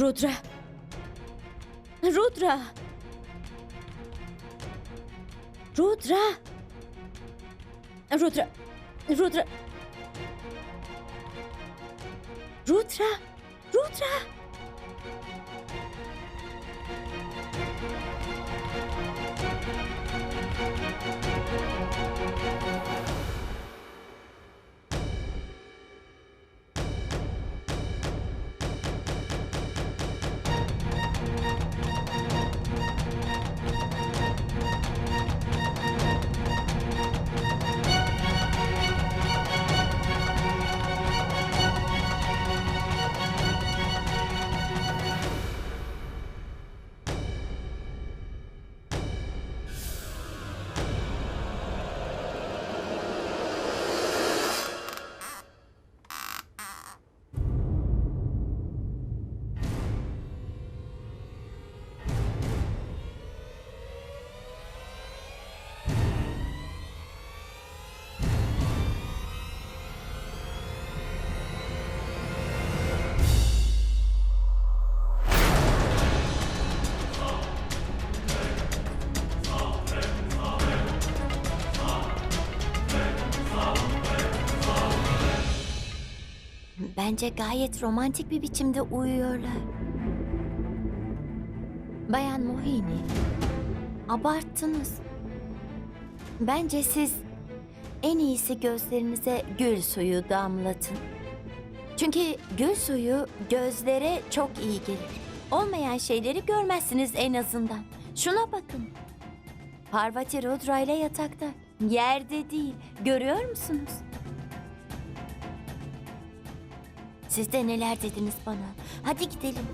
Rudra. Rudra. Rudra. Rudra. Rudra. Rudra. Rudra. Bence gayet romantik bir biçimde uyuyorlar. Bayan Mohini, abarttınız. Bence siz en iyisi gözlerinize gül suyu damlatın. Çünkü gül suyu gözlere çok iyi gelir. Olmayan şeyleri görmezsiniz en azından. Şuna bakın. Parvati Rudra ile yatakta. Yerde değil. Görüyor musunuz? Siz de neler dediniz bana? Hadi gidelim.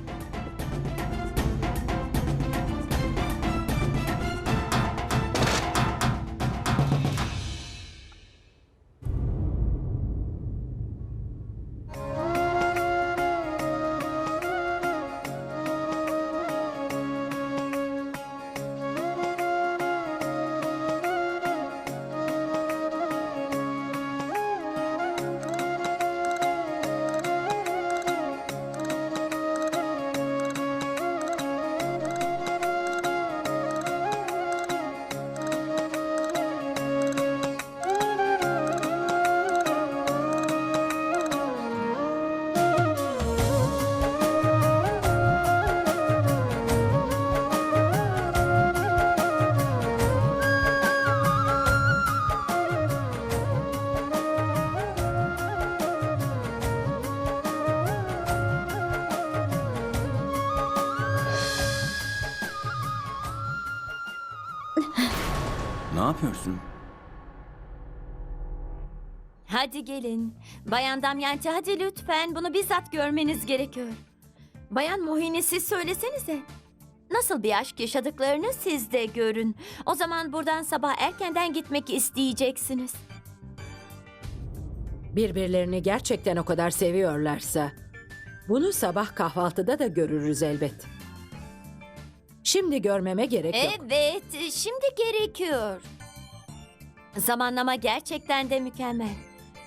Ne yapıyorsun? Hadi gelin. Bayan Damyanti hadi lütfen bunu bizzat görmeniz gerekiyor. Bayan Mohini siz söylesenize. Nasıl bir aşk yaşadıklarını siz de görün. O zaman buradan sabah erkenden gitmek isteyeceksiniz. Birbirlerini gerçekten o kadar seviyorlarsa bunu sabah kahvaltıda da görürüz elbet. Şimdi görmeme gerek yok. Evet, şimdi gerekiyor. Zamanlama gerçekten de mükemmel.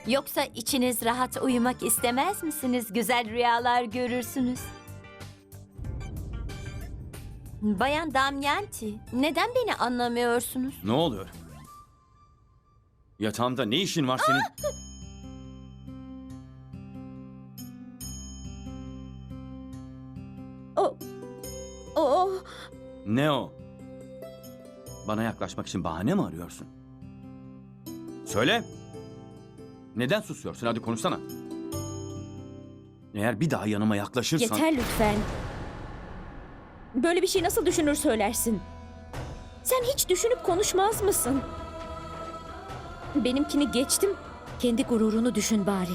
Yoksa içiniz rahat uyumak istemez misiniz? Güzel rüyalar görürsünüz. Bayan Damyanti, neden beni anlamıyorsunuz? Ne oluyor? Yatağımda ne işin var senin? Ne o? Bana yaklaşmak için bahane mi arıyorsun? Söyle. Neden susuyorsun? Hadi konuşsana. Eğer bir daha yanıma yaklaşırsan... Yeter lütfen. Böyle bir şey nasıl düşünür söylersin? Sen hiç düşünüp konuşmaz mısın? Benimkini geçtim. Kendi gururunu düşün bari.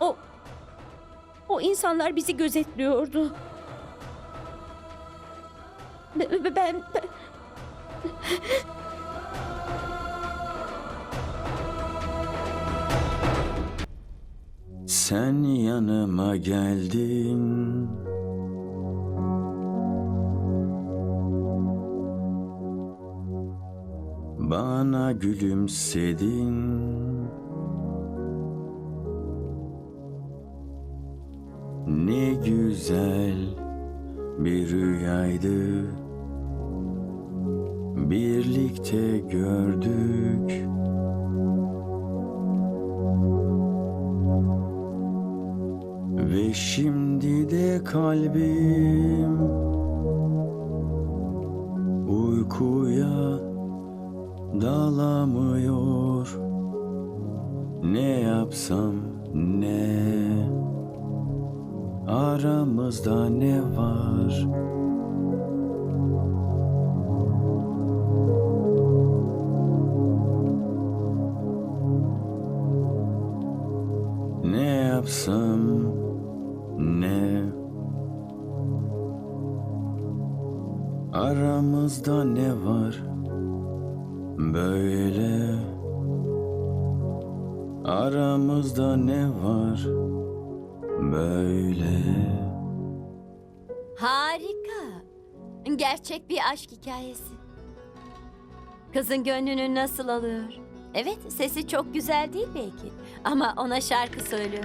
O... O insanlar bizi gözetliyordu. Be- be- Ben... ben- Sen yanıma geldin. Bana gülümsedin. Ne güzel bir rüyaydı. Birlikte gördük. Ve şimdi de kalbim uykuya dalamıyor. Ne yapsam ne aramızda ne var? Aramızda ne var böyle Aramızda ne var böyle Harika. Gerçek bir aşk hikayesi. Kızın gönlünü nasıl alıyor? Evet, sesi çok güzel değil belki. Ama ona şarkı söylüyor.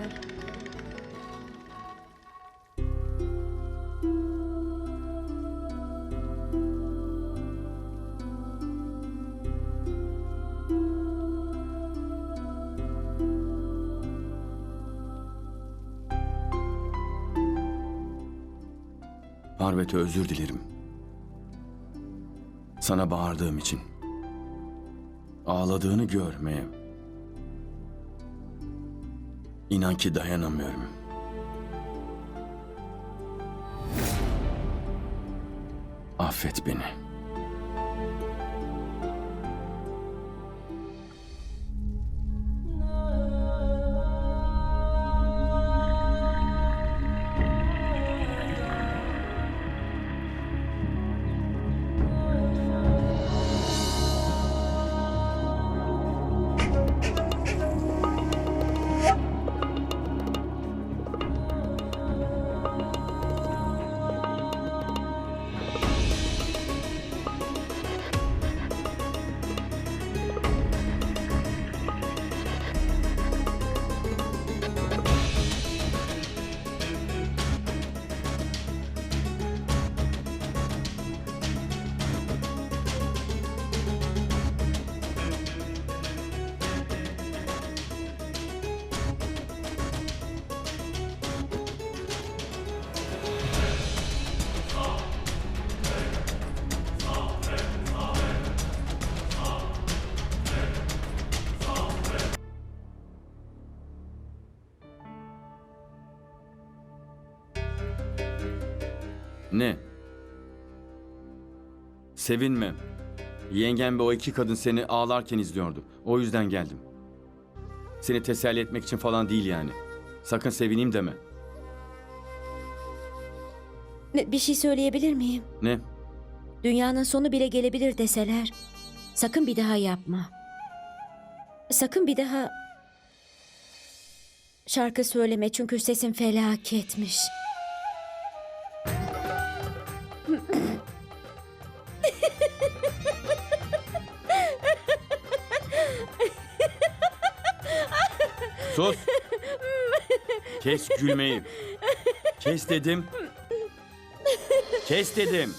Parvati özür dilerim. Sana bağırdığım için. Ağladığını görmeye. İnan ki dayanamıyorum. Affet beni. Ne? Sevinme. Yengem ve o iki kadın seni ağlarken izliyordu. O yüzden geldim. Seni teselli etmek için falan değil yani. Sakın sevineyim deme. Ne- Bir şey söyleyebilir miyim? Ne? Dünyanın sonu bile gelebilir deseler. Sakın bir daha yapma. Sakın bir daha şarkı söyleme çünkü sesin felaketmiş. Sus! Kes gülmeyi. Kes dedim. Kes dedim.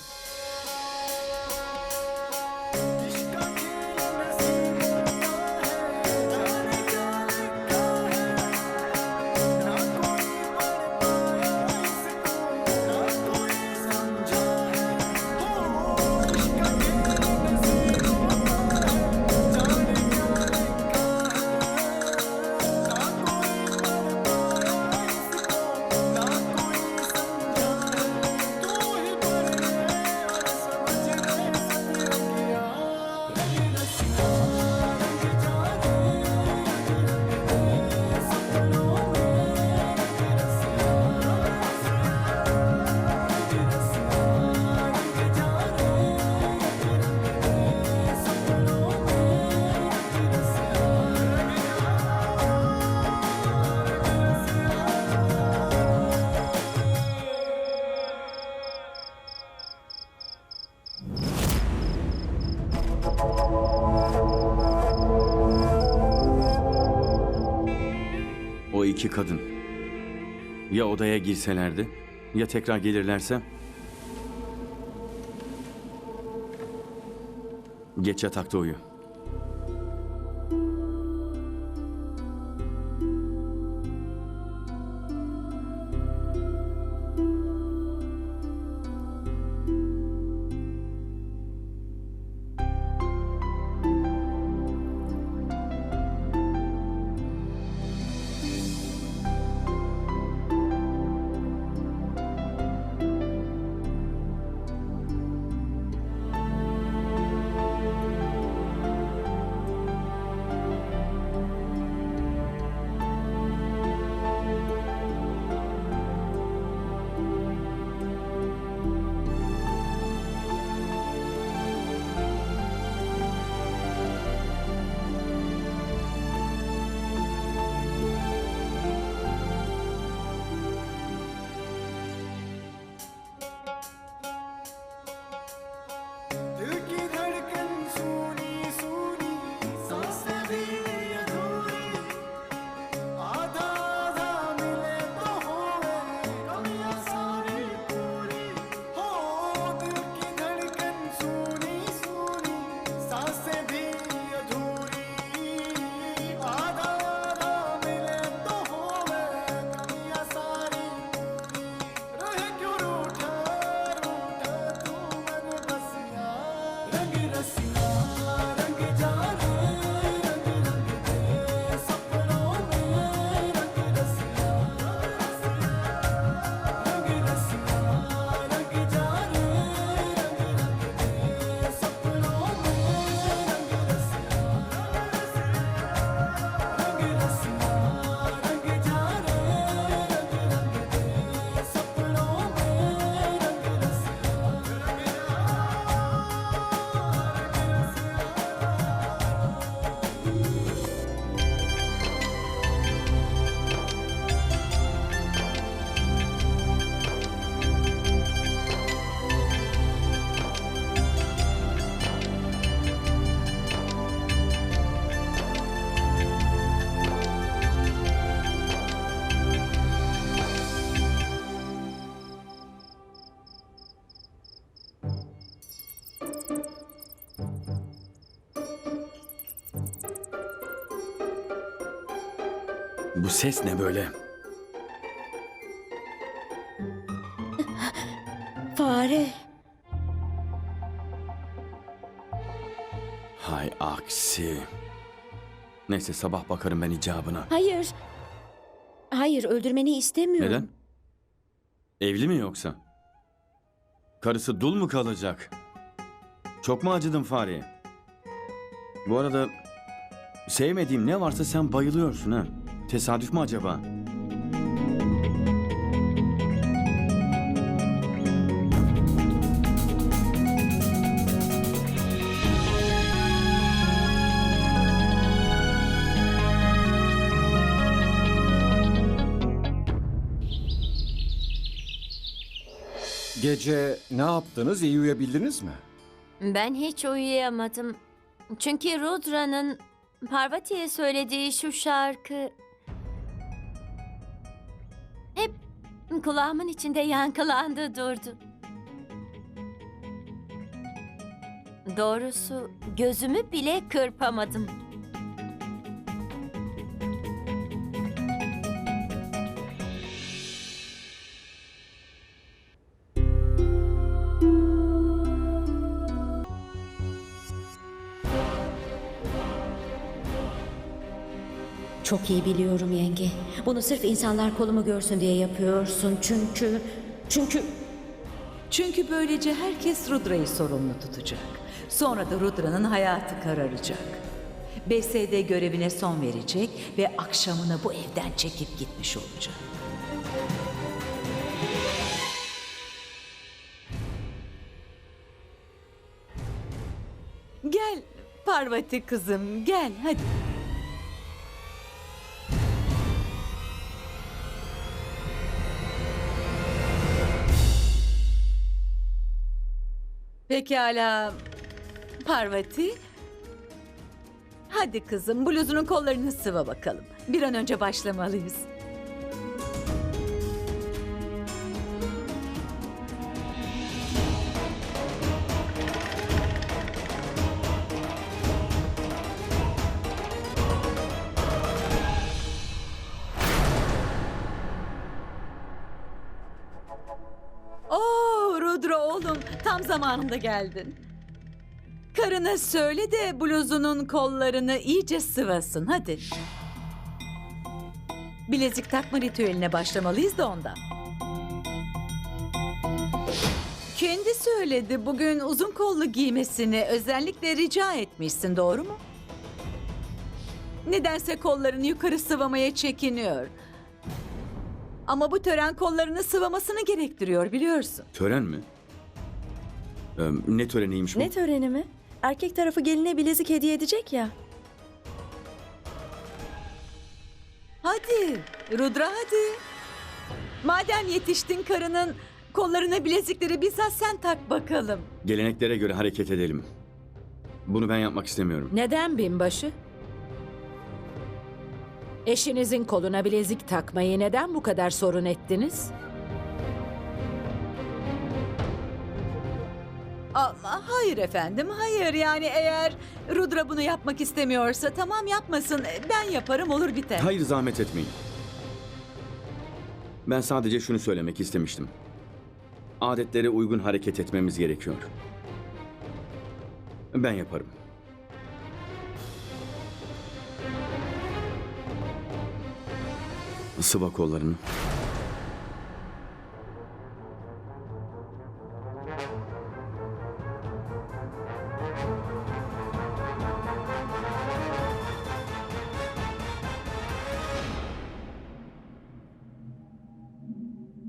İki kadın. Ya odaya girselerdi Ya tekrar gelirlerse? Geç yatakta uyu. Ses ne böyle? Fare. Hay aksi. Neyse sabah bakarım ben icabına. Hayır. Hayır öldürmeni istemiyorum. Neden? Evli mi yoksa? Karısı dul mu kalacak? Çok mu acıdın fareye? Bu arada sevmediğim ne varsa sen bayılıyorsun ha. Tesadüf mü acaba? Gece ne yaptınız? İyi uyuyabildiniz mi? Ben hiç uyuyamadım. Çünkü Rudra'nın Parvati'ye söylediği şu şarkı kulağımın içinde yankılandı durdu. Doğrusu gözümü bile kırpamadım. Çok iyi biliyorum yenge. Bunu sırf insanlar kolumu görsün diye yapıyorsun. Çünkü... Çünkü... Çünkü böylece herkes Rudra'yı sorumlu tutacak. Sonra da Rudra'nın hayatı kararacak. BSD görevine son verecek ve akşamına bu evden çekip gitmiş olacak. Gel Parvati kızım gel hadi. Pekala Parvati. Hadi kızım bluzunun kollarını sıva bakalım. Bir an önce başlamalıyız. Zamanında geldin. Karına söyle de bluzunun kollarını iyice sıvasın hadi. Bilezik takma ritüeline başlamalıyız da ondan. Kendi söyledi bugün uzun kollu giymesini özellikle rica etmişsin doğru mu? Nedense kollarını yukarı sıvamaya çekiniyor. Ama bu tören kollarını sıvamasını gerektiriyor biliyorsun. Tören mi? Ee, ne töreniymiş bu? Ne töreni mi? Erkek tarafı geline bilezik hediye edecek ya. Hadi Rudra hadi. Madem yetiştin karının kollarına bilezikleri bizzat sen tak bakalım. Geleneklere göre hareket edelim. Bunu ben yapmak istemiyorum. Neden binbaşı? Eşinizin koluna bilezik takmayı neden bu kadar sorun ettiniz? Ama hayır efendim hayır yani eğer Rudra bunu yapmak istemiyorsa tamam yapmasın ben yaparım olur biter. Hayır zahmet etmeyin. Ben sadece şunu söylemek istemiştim. Adetlere uygun hareket etmemiz gerekiyor. Ben yaparım. Sıva kollarını.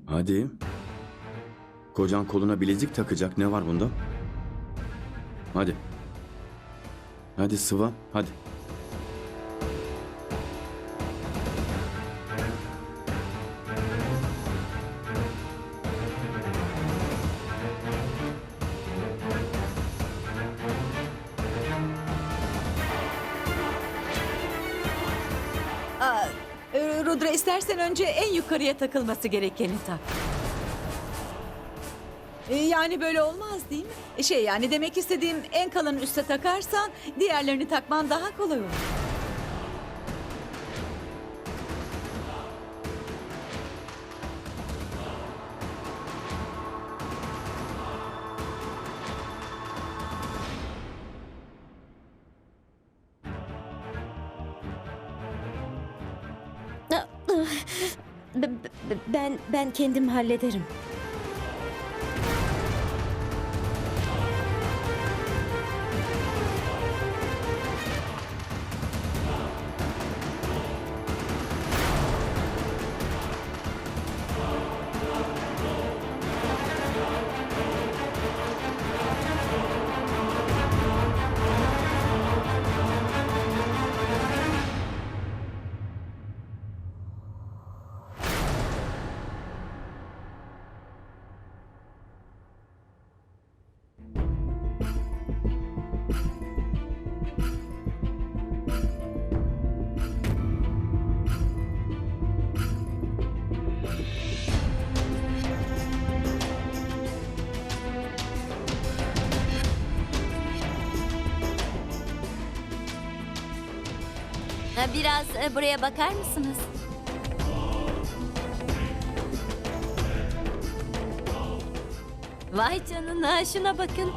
Hadi. Kocan koluna bilezik takacak. Ne var bunda? Hadi. Hadi sıva. Hadi. Yukarıya takılması gerekeni tak. E, Yani böyle olmaz değil mi? E, Şey yani demek istediğim en kalın üste takarsan diğerlerini takman daha kolay olur. Ben ben kendim hallederim. Biraz e, buraya bakar mısınız? Vay canına şuna bakın.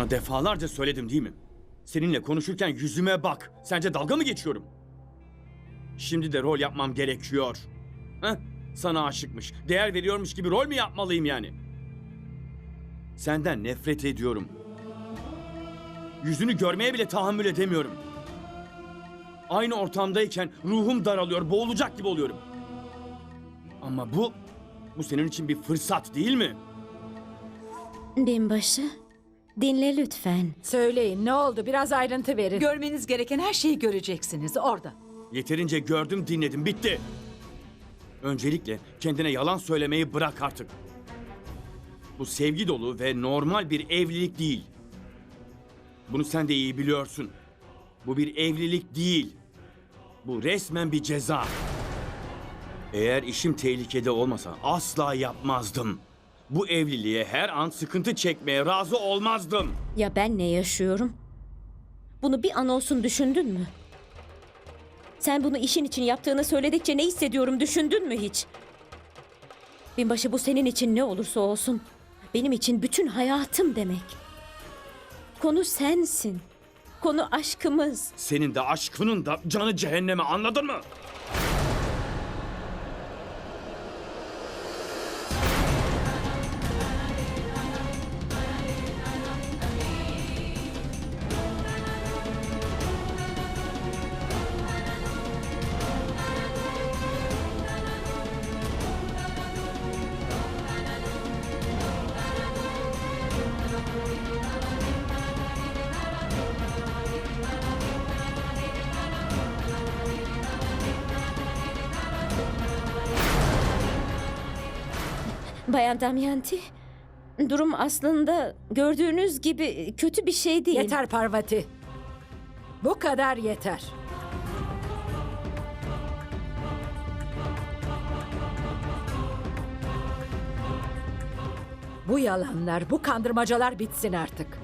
Sana defalarca söyledim değil mi? Seninle konuşurken yüzüme bak. Sence dalga mı geçiyorum? Şimdi de rol yapmam gerekiyor. Heh, sana aşıkmış, değer veriyormuş gibi rol mü yapmalıyım yani? Senden nefret ediyorum. Yüzünü görmeye bile tahammül edemiyorum. Aynı ortamdayken ruhum daralıyor, boğulacak gibi oluyorum. Ama bu, bu senin için bir fırsat değil mi? Binbaşı, Dinle lütfen. Söyleyin ne oldu? Biraz ayrıntı verin. Görmeniz gereken her şeyi göreceksiniz orada. Yeterince gördüm dinledim bitti. Öncelikle kendine yalan söylemeyi bırak artık. Bu sevgi dolu ve normal bir evlilik değil. Bunu sen de iyi biliyorsun. Bu bir evlilik değil. Bu resmen bir ceza. Eğer işim tehlikede olmasa asla yapmazdım. Bu evliliğe her an sıkıntı çekmeye razı olmazdım. Ya ben ne yaşıyorum? Bunu bir an olsun düşündün mü? Sen bunu işin için yaptığını söyledikçe ne hissediyorum düşündün mü hiç? Binbaşı bu senin için ne olursa olsun. Benim için bütün hayatım demek. Konu sensin. Konu aşkımız. Senin de aşkının da canı cehenneme anladın mı? Bayan Damyanti, durum aslında gördüğünüz gibi kötü bir şey değil. Yeter Parvati. Bu kadar yeter. Bu yalanlar, bu kandırmacalar bitsin artık.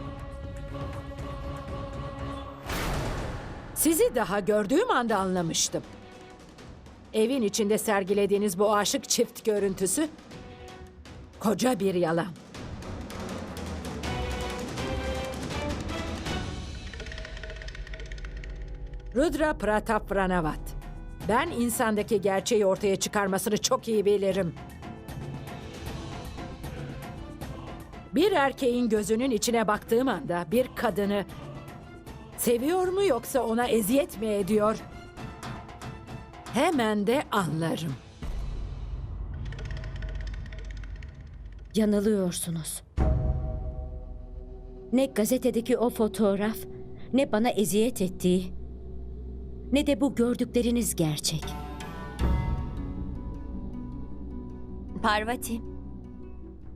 Sizi daha gördüğüm anda anlamıştım. Evin içinde sergilediğiniz bu aşık çift görüntüsü koca bir yalan. Rudra Pratap Ranavat. Ben insandaki gerçeği ortaya çıkarmasını çok iyi bilirim. Bir erkeğin gözünün içine baktığım anda bir kadını seviyor mu yoksa ona eziyet mi ediyor? Hemen de anlarım. Yanılıyorsunuz. Ne gazetedeki o fotoğraf, ne bana eziyet ettiği, ne de bu gördükleriniz gerçek. Parvati.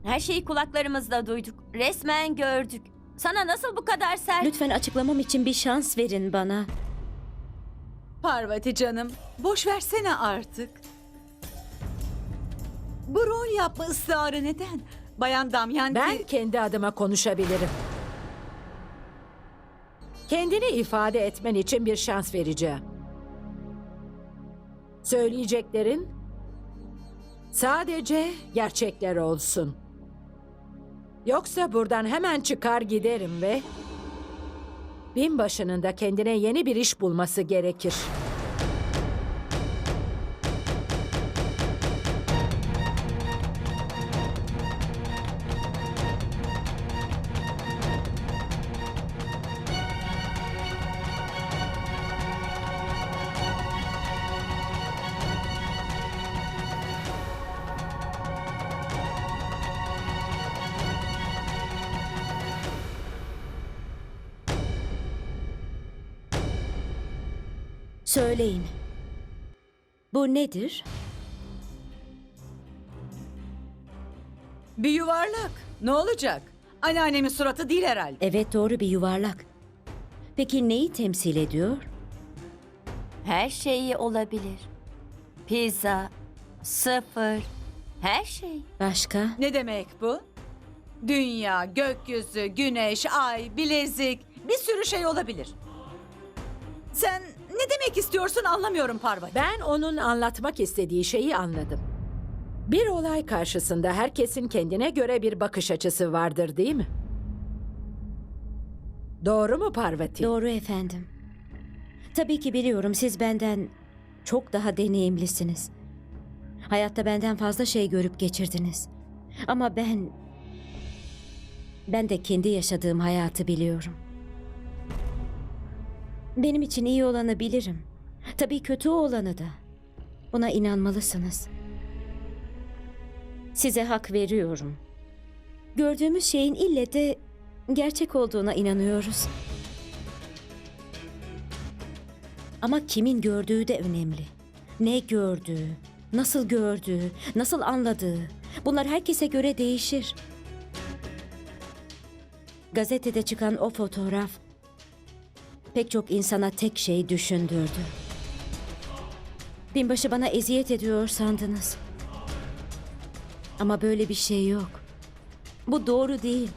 Her şeyi kulaklarımızla duyduk. Resmen gördük. Sana nasıl bu kadar sert? Lütfen açıklamam için bir şans verin bana. Parvati canım, boş versene artık. Bu rol yapma ısrarı neden? Bayan Damyanti... Ben kendi adıma konuşabilirim. Kendini ifade etmen için bir şans vereceğim. Söyleyeceklerin sadece gerçekler olsun. Yoksa buradan hemen çıkar giderim ve binbaşının da kendine yeni bir iş bulması gerekir. Bu nedir? Bir yuvarlak. Ne olacak? Anneannemin suratı değil herhalde. Evet doğru bir yuvarlak. Peki neyi temsil ediyor? Her şeyi olabilir. Pizza, sıfır, her şey. Başka? Ne demek bu? Dünya, gökyüzü, güneş, ay, bilezik, bir sürü şey olabilir. Sen ne demek istiyorsun anlamıyorum Parvati. Ben onun anlatmak istediği şeyi anladım. Bir olay karşısında herkesin kendine göre bir bakış açısı vardır değil mi? Doğru mu Parvati? Doğru efendim. Tabii ki biliyorum siz benden çok daha deneyimlisiniz. Hayatta benden fazla şey görüp geçirdiniz. Ama ben... Ben de kendi yaşadığım hayatı biliyorum. Benim için iyi olanı bilirim. Tabii kötü olanı da. Buna inanmalısınız. Size hak veriyorum. Gördüğümüz şeyin ille de gerçek olduğuna inanıyoruz. Ama kimin gördüğü de önemli. Ne gördüğü, nasıl gördüğü, nasıl anladığı. Bunlar herkese göre değişir. Gazetede çıkan o fotoğraf pek çok insana tek şey düşündürdü. Binbaşı bana eziyet ediyor sandınız. Ama böyle bir şey yok. Bu doğru değil.